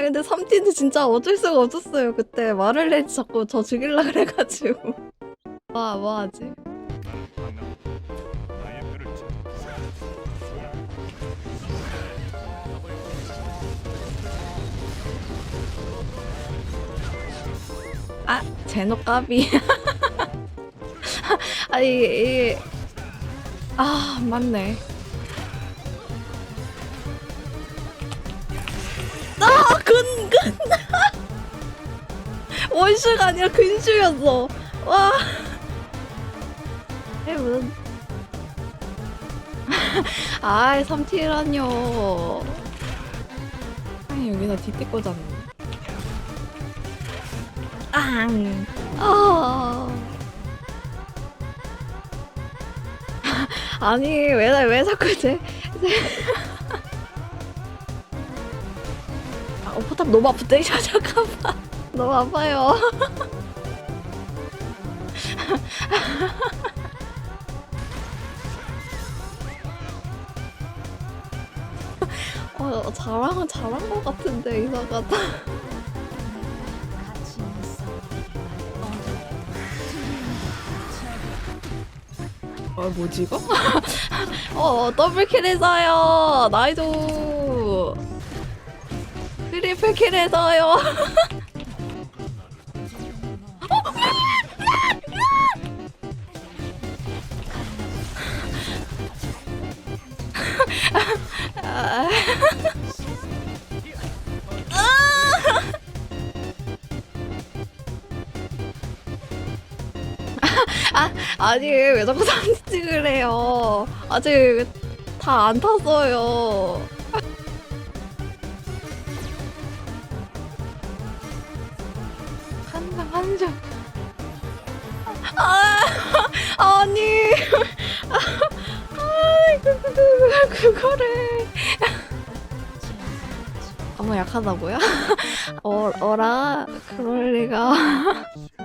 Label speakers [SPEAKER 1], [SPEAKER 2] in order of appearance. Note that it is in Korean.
[SPEAKER 1] 아 근데 삼티는 진짜 어쩔 수가 없었어요. 그때 말을 해 자꾸 저 죽일라 그래가지고. 와 뭐하지? 아 제노 까비. 아 이게 이게 아 맞네. 원슈가 아니라 근슈였어. 와. 에 무슨 아이 삼티라뇨. 아니 여기서 뒤띠고 잡네. 앙. 아. 아니 왜 왜 자꾸 제, 제... 아, 어, 포탑 너무 아프대. 잠깐만. 너무 아파요. 어, 잘한 잘한 것 같은데 이상하다. 어 뭐지 이거? 어 더블킬 해서요. 나이도 트리플킬 해서요. 아. 아, 아니 왜 자꾸 사진 찍으래요? 아직 다 안 탔어요. 한 장, 한 장. 아, 아니. 그거를. 너무 약하다고요? 어, 어라? 그럴 리가.